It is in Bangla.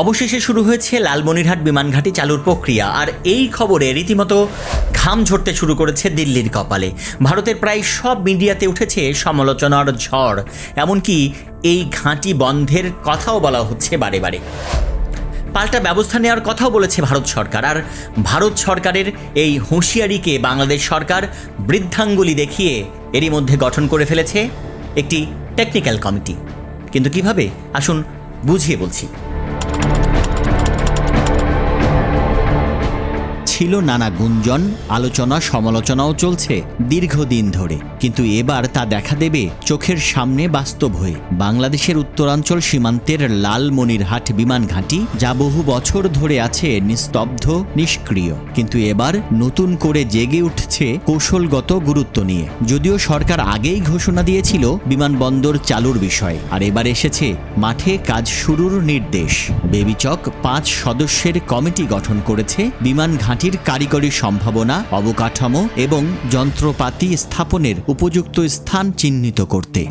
অবশেষে শুরু হয়েছে লালমনিরহাট বিমানঘাটি চালুর প্রক্রিয়া, আর এই খবরে রীতিমতো ঘাম ঝরতে শুরু করেছে দিল্লির কপালে। ভারতের প্রায় সব মিডিয়াতে উঠেছে সমালোচনার ঝড়, এমনকি এই ঘাঁটি বন্ধের কথাও বলা হচ্ছে বারে বারে। পাল্টা ব্যবস্থা নেওয়ার কথাও বলেছে ভারত সরকার, আর ভারত সরকারের এই হুঁশিয়ারিকে বাংলাদেশ সরকার বৃদ্ধাঙ্গুলি দেখিয়ে এরই মধ্যে গঠন করে ফেলেছে একটি টেকনিক্যাল কমিটি। কিন্তু কীভাবে? আসুন বুঝিয়ে বলছি। ছিল নানা গুঞ্জন, আলোচনা, সমালোচনাও চলছে দীর্ঘদিন ধরে। কিন্তু এবার তা দেখা দেবে চোখের সামনে বাস্তব হয়ে। বাংলাদেশের উত্তরাঞ্চল সীমান্তের লালমনিরহাট বিমান ঘাঁটি যা বহু বছর ধরে আছে নিস্তব্ধ, নিষ্ক্রিয়। কিন্তু এবার নতুন করে জেগে উঠছে কৌশলগত গুরুত্ব নিয়ে। যদিও সরকার আগেই ঘোষণা দিয়েছিল বিমানবন্দর চালুর বিষয়ে, আর এবার এসেছে মাঠে কাজ শুরুর নির্দেশ। বেবিচক পাঁচ সদস্যের কমিটি গঠন করেছে বিমান ঘাঁটির কারিগরি সম্ভাবনা অবকাঠামো এবং যন্ত্রপাতি স্থাপনের উপযুক্ত স্থান চিহ্নিত করতে।